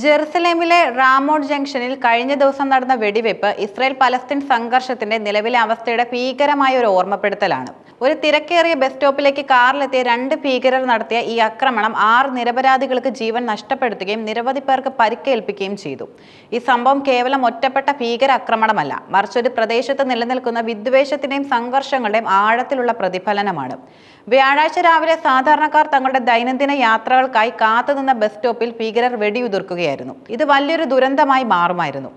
ജെറുസലേമിലെ റാമോഡ് ജംഗ്ഷനിൽ കഴിഞ്ഞ ദിവസം നടന്ന വെടിവെപ്പ് ഇസ്രായേൽ പലസ്തീൻ സംഘർഷത്തിന്റെ നിലവിലെ അവസ്ഥയുടെ ഭീകരമായ ഒരു ഓർമ്മപ്പെടുത്തലാണ്. ഒരു തിരക്കേറിയ ബസ് സ്റ്റോപ്പിലേക്ക് കാറിലെത്തിയ രണ്ട് ഭീകരർ നടത്തിയ ഈ ആക്രമണം ആറ് നിരപരാധികൾക്ക് ജീവൻ നഷ്ടപ്പെടുത്തുകയും നിരവധി പേർക്ക് പരിക്കേൽപ്പിക്കുകയും ചെയ്തു. ഈ സംഭവം കേവലം ഒറ്റപ്പെട്ട ഭീകര ആക്രമണമല്ല. മറിച്ച് ഒരു പ്രദേശത്ത് നിലനിൽക്കുന്ന വിദ്വേഷത്തിന്റെയും സംഘർഷങ്ങളുടെയും ആഴത്തിലുള്ള പ്രതിഫലനമാണ്. വ്യാഴാഴ്ച രാവിലെ സാധാരണക്കാർ തങ്ങളുടെ ദൈനംദിന യാത്രകൾക്കായി കാത്തുനിന്ന ബസ് സ്റ്റോപ്പിൽ ഭീകരർ വെടിയുതിർക്കുകയായിരുന്നു. ഇത് വലിയൊരു ദുരന്തമായി മാറുമായിരുന്നു.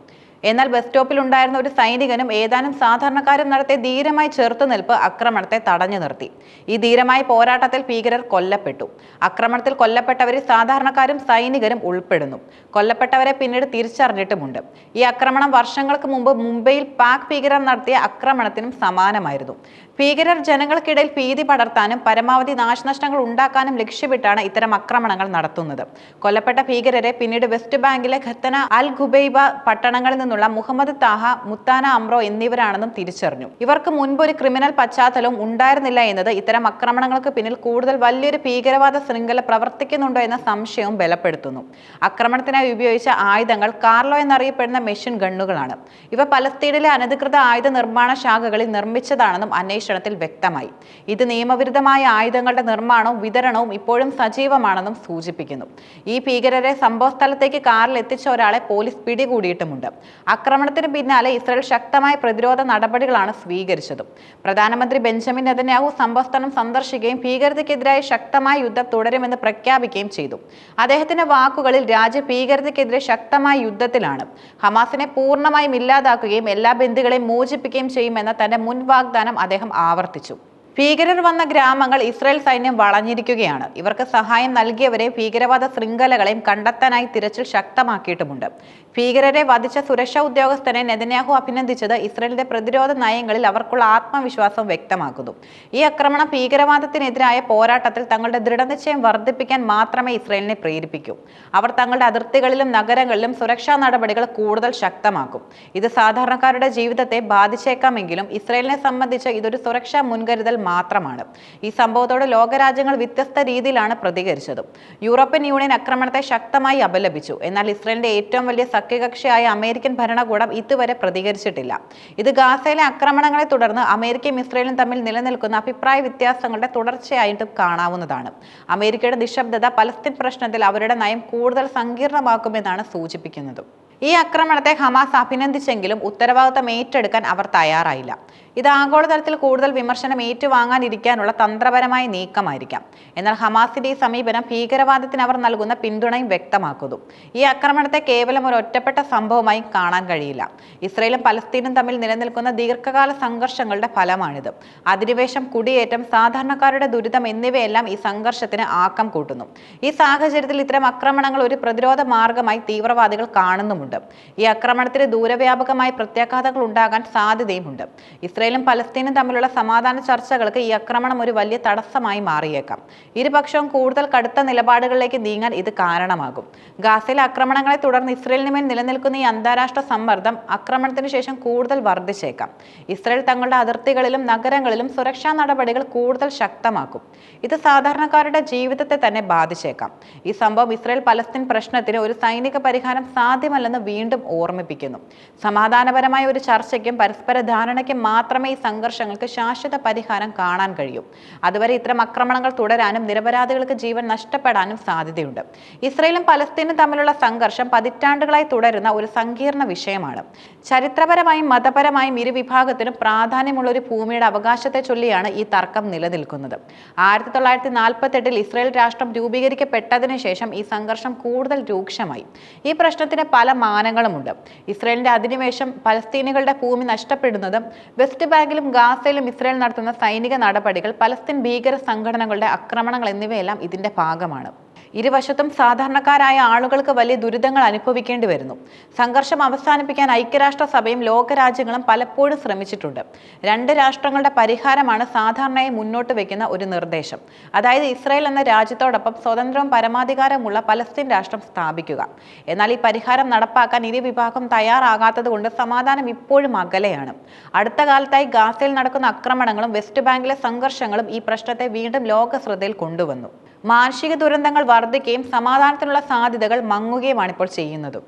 എന്നാൽ ബസ് സ്റ്റോപ്പിൽ ഉണ്ടായിരുന്ന ഒരു സൈനികനും ഏതാനും സാധാരണക്കാരും നടത്തിയ ധീരമായി ചെറുത്തുനിൽപ്പ് ആക്രമണത്തെ തടഞ്ഞു നിർത്തി. ഈ ധീരമായ പോരാട്ടത്തിൽ ഭീകരർ കൊല്ലപ്പെട്ടു. ആക്രമണത്തിൽ കൊല്ലപ്പെട്ടവരിൽ സാധാരണക്കാരും സൈനികരും ഉൾപ്പെടുന്നു. കൊല്ലപ്പെട്ടവരെ പിന്നീട് തിരിച്ചറിഞ്ഞിട്ടുമുണ്ട്. ഈ ആക്രമണം വർഷങ്ങൾക്ക് മുമ്പ് മുംബൈയിൽ പാക് ഭീകരർ നടത്തിയ ആക്രമണത്തിനും സമാനമായിരുന്നു. ഭീകരർ ജനങ്ങൾക്കിടയിൽ ഭീതി പടർത്താനും പരമാവധി നാശനഷ്ടങ്ങൾ ഉണ്ടാക്കാനും ലക്ഷ്യമിട്ടാണ് ഇത്തരം ആക്രമണങ്ങൾ നടത്തുന്നത്. കൊല്ലപ്പെട്ട ഭീകരരെ പിന്നീട് വെസ്റ്റ് ബാങ്കിലെ ഖത്തന അൽ ഖുബൈബ പട്ടണങ്ങളിൽ നിന്നുള്ള മുഹമ്മദ് താഹ മുത്താന അമ്രോ എന്നിവരാണെന്നും തിരിച്ചറിഞ്ഞു. ഇവർക്ക് മുൻപ് ഒരു ക്രിമിനൽ പശ്ചാത്തലവും ഉണ്ടായിരുന്നില്ല എന്നത് ഇത്തരം ആക്രമണങ്ങൾക്ക് പിന്നിൽ കൂടുതൽ വലിയൊരു ഭീകരവാദ ശൃംഖല പ്രവർത്തിക്കുന്നുണ്ടോ എന്ന സംശയവും ബലപ്പെടുത്തുന്നു. ആക്രമണത്തിനായി ഉപയോഗിച്ച ആയുധങ്ങൾ കാർലോ എന്നറിയപ്പെടുന്ന മെഷീൻ ഗണ്ണുകളാണ്. ഇവ പലസ്തീനിലെ അനധികൃത ആയുധ നിർമ്മാണ ശാഖകളിൽ നിർമ്മിച്ചതാണെന്നും അന്വേഷണത്തിൽ വ്യക്തമായി. ഇത് നിയമവിരുദ്ധമായ ആയുധങ്ങളുടെ നിർമ്മാണവും വിതരണവും ഇപ്പോഴും സജീവമാണെന്നും സൂചിപ്പിക്കുന്നു. ഈ ഭീകരരെ സംഭവസ്ഥലത്തേക്ക് കാറിൽ എത്തിച്ച ഒരാളെ പോലീസ് പിടികൂടിയിട്ടുമുണ്ട്. ആക്രമണത്തിന് പിന്നാലെ ഇസ്രായേൽ ശക്തമായ പ്രതിരോധ നടപടികളാണ് സ്വീകരിച്ചതും. പ്രധാനമന്ത്രി ബെഞ്ചമിൻ നെതന്യാഹു സംഭവസ്ഥലം സന്ദർശിക്കുകയും ഭീകരതയ്ക്കെതിരായ ശക്തമായ യുദ്ധം തുടരുമെന്ന് പ്രഖ്യാപിക്കുകയും ചെയ്തു. അദ്ദേഹത്തിന്റെ വാക്കുകളിൽ രാജ്യ ഭീകരതയ്ക്കെതിരെ ശക്തമായ യുദ്ധത്തിലാണ്. ഹമാസിനെ പൂർണമായും ഇല്ലാതാക്കുകയും എല്ലാ ബന്ധുക്കളെയും മോചിപ്പിക്കുകയും ചെയ്യുമെന്ന തന്റെ മുൻ വാഗ്ദാനം അദ്ദേഹം ആവർത്തിച്ചു. ഭീകരർ വന്ന ഗ്രാമങ്ങൾ ഇസ്രായേൽ സൈന്യം വളഞ്ഞിരിക്കുകയാണ്. ഇവർക്ക് സഹായം നൽകിയവരെ ഭീകരവാദ ശൃംഖലകളെയും കണ്ടെത്താനായി തിരച്ചിൽ ശക്തമാക്കിയിട്ടുമുണ്ട്. ഭീകരരെ വധിച്ച സുരക്ഷാ ഉദ്യോഗസ്ഥനെ നെതന്യാഹു അഭിനന്ദിച്ചത് ഇസ്രായേലിന്റെ പ്രതിരോധ നയങ്ങളിൽ അവർക്കുള്ള ആത്മവിശ്വാസം വ്യക്തമാക്കുന്നു. ഈ ആക്രമണം ഭീകരവാദത്തിനെതിരായ പോരാട്ടത്തിൽ തങ്ങളുടെ ദൃഢനിശ്ചയം വർദ്ധിപ്പിക്കാൻ മാത്രമേ ഇസ്രായേലിനെ പ്രേരിപ്പിക്കൂ. അവർ തങ്ങളുടെ അതിർത്തികളിലും നഗരങ്ങളിലും സുരക്ഷാ നടപടികൾ കൂടുതൽ ശക്തമാക്കും. ഇത് സാധാരണക്കാരുടെ ജീവിതത്തെ ബാധിച്ചേക്കാമെങ്കിലും ഇസ്രായേലിനെ സംബന്ധിച്ച് ഇതൊരു സുരക്ഷാ മുൻകരുതൽ മാത്രമാണ്. ഈ സംഭവത്തോട് ലോകരാജ്യങ്ങൾ വ്യത്യസ്ത രീതിയിലാണ് പ്രതികരിച്ചത്. യൂറോപ്യൻ യൂണിയൻ ആക്രമണത്തെ ശക്തമായി അപലപിച്ചു. എന്നാൽ ഇസ്രയേലിന്റെ ഏറ്റവും വലിയ സഖ്യകക്ഷിയായ അമേരിക്കൻ ഭരണകൂടം ഇതുവരെ പ്രതികരിച്ചിട്ടില്ല. ഇത് ഗാസയിലെ ആക്രമണങ്ങളെ തുടർന്ന് അമേരിക്കയും ഇസ്രയേലും തമ്മിൽ നിലനിൽക്കുന്ന അഭിപ്രായ വ്യത്യാസങ്ങളുടെ തുടർച്ചയായിട്ടും കാണാവുന്നതാണ്. അമേരിക്കയുടെ നിശബ്ദത പലസ്തീൻ പ്രശ്നത്തിൽ അവരുടെ നയം കൂടുതൽ സങ്കീർണമാക്കുമെന്നാണ് സൂചിപ്പിക്കുന്നത്. ഈ ആക്രമണത്തെ ഹമാസ് അഭിനന്ദിച്ചെങ്കിലും ഉത്തരവാദിത്തം ഏറ്റെടുക്കാൻ അവർ തയ്യാറായില്ല. ഇത് ആഗോളതലത്തിൽ കൂടുതൽ വിമർശനം ഏറ്റുവാങ്ങാനിരിക്കാനുള്ള തന്ത്രപരമായ നീക്കമായിരിക്കാം. എന്നാൽ ഹമാസിന്റെ ഈ സമീപനം ഭീകരവാദത്തിന് അവർ നൽകുന്ന പിന്തുണയും വ്യക്തമാക്കുന്നു. ഈ ആക്രമണത്തെ കേവലം ഒരു ഒറ്റപ്പെട്ട സംഭവമായി കാണാൻ കഴിയില്ല. ഇസ്രയേലും പലസ്തീനും തമ്മിൽ നിലനിൽക്കുന്ന ദീർഘകാല സംഘർഷങ്ങളുടെ ഫലമാണിത്. അധിനിവേശം കുടിയേറ്റം സാധാരണക്കാരുടെ ദുരിതം എന്നിവയെല്ലാം ഈ സംഘർഷത്തിന് ആക്കം കൂട്ടുന്നു. ഈ സാഹചര്യത്തിൽ ഇത്തരം ആക്രമണങ്ങൾ ഒരു പ്രതിരോധ മാർഗമായി തീവ്രവാദികൾ കാണുന്നുമുണ്ട്. ഈ ആക്രമണത്തിന് ദൂരവ്യാപകമായ പ്രത്യാഘാതങ്ങൾ ഉണ്ടാകാൻ സാധ്യതയുമുണ്ട്. ഇസ്രയേലും പലസ്തീനും തമ്മിലുള്ള സമാധാന ചർച്ചകൾക്ക് ഈ ആക്രമണം ഒരു വലിയ തടസ്സമായി മാറിയേക്കാം. ഇരുപക്ഷവും കൂടുതൽ കടുത്ത നിലപാടുകളിലേക്ക് നീങ്ങാൻ ഇത് കാരണമാകും. ഗാസയിലെ ആക്രമണങ്ങളെ തുടർന്ന് ഇസ്രയേലിന് മേൽ നിലനിൽക്കുന്ന ഈ അന്താരാഷ്ട്ര സമ്മർദ്ദം ആക്രമണത്തിന് ശേഷം കൂടുതൽ വർദ്ധിച്ചേക്കാം. ഇസ്രയേൽ തങ്ങളുടെ അതിർത്തികളിലും നഗരങ്ങളിലും സുരക്ഷാ നടപടികൾ കൂടുതൽ ശക്തമാക്കും. ഇത് സാധാരണക്കാരുടെ ജീവിതത്തെ തന്നെ ബാധിച്ചേക്കാം. ഈ സംഭവം ഇസ്രയേൽ പലസ്തീൻ പ്രശ്നത്തിന് ഒരു സൈനിക പരിഹാരം സാധ്യമല്ലെന്ന് വീണ്ടും ഓർമ്മിപ്പിക്കുന്നു. സമാധാനപരമായ ഒരു ചർച്ചയ്ക്കും പരസ്പര ധാരണയ്ക്കും മാത്രമേ ഈ സംഘർഷങ്ങൾക്ക് ശാശ്വത പരിഹാരം കാണാൻ കഴിയൂ. അതുവരെ ഇത്തരം ആക്രമണങ്ങൾ തുടരാനും നിരപരാധികൾക്ക് ജീവൻ നഷ്ടപ്പെടാനും സാധ്യതയുണ്ട്. ഇസ്രയേലും പലസ്തീനും തമ്മിലുള്ള സംഘർഷം പതിറ്റാണ്ടുകളായി തുടരുന്ന ഒരു സങ്കീർണ വിഷയമാണ്. ചരിത്രപരമായും മതപരമായും ഇരുവിഭാഗത്തിനും പ്രാധാന്യമുള്ള ഒരു ഭൂമിയുടെ അവകാശത്തെ ചൊല്ലിയാണ് ഈ തർക്കം നിലനിൽക്കുന്നത്. ആയിരത്തി തൊള്ളായിരത്തി നാൽപ്പത്തെട്ടിൽ ഇസ്രയേൽ രാഷ്ട്രം രൂപീകരിക്കപ്പെട്ടതിന് ശേഷം ഈ സംഘർഷം കൂടുതൽ രൂക്ഷമായി. ഈ പ്രശ്നത്തിന് പല മാനങ്ങളുമുണ്ട്. ഇസ്രയേലിന്റെ അധിനിവേശം പലസ്തീനികളുടെ ഭൂമി നഷ്ടപ്പെടുന്നതും വെസ്റ്റ് ബാങ്കിലും ഗാസയിലും ഇസ്രായേൽ നടത്തുന്ന സൈനിക നടപടികൾ പലസ്തീൻ ഭീകര സംഘടനകളുടെ ആക്രമണങ്ങൾ എന്നിവയെല്ലാം ഇതിന്റെ ഭാഗമാണ്. ഇരുവശത്തും സാധാരണക്കാരായ ആളുകൾക്ക് വലിയ ദുരിതങ്ങൾ അനുഭവിക്കേണ്ടി വരുന്നു. സംഘർഷം അവസാനിപ്പിക്കാൻ ഐക്യരാഷ്ട്രസഭയും ലോകരാജ്യങ്ങളും പലപ്പോഴും ശ്രമിച്ചിട്ടുണ്ട്. രണ്ട് രാഷ്ട്രങ്ങളുടെ പരിഹാരമാണ് സാധാരണയായി മുന്നോട്ട് വെക്കുന്ന ഒരു നിർദ്ദേശം. അതായത് ഇസ്രായേൽ എന്ന രാജ്യത്തോടൊപ്പം സ്വതന്ത്രവും പരമാധികാരമുള്ള പലസ്തീൻ രാഷ്ട്രം സ്ഥാപിക്കുക. എന്നാൽ ഈ പരിഹാരം നടപ്പാക്കാൻ ഇരു വിഭാഗം തയ്യാറാകാത്തത് കൊണ്ട് സമാധാനം ഇപ്പോഴും അകലെയാണ്. അടുത്ത കാലത്തായി ഗാസയിൽ നടക്കുന്ന ആക്രമണങ്ങളും വെസ്റ്റ് ബാങ്കിലെ സംഘർഷങ്ങളും ഈ പ്രശ്നത്തെ വീണ്ടും ലോക ശ്രദ്ധയിൽ കൊണ്ടുവന്നു. മാനുഷിക ദുരന്തങ്ങൾ വർദ്ധിക്കുകയും സമാധാനത്തിനുള്ള സാധ്യതകൾ മങ്ങുകയുമാണ് ഇപ്പോൾ ചെയ്യുന്നത്.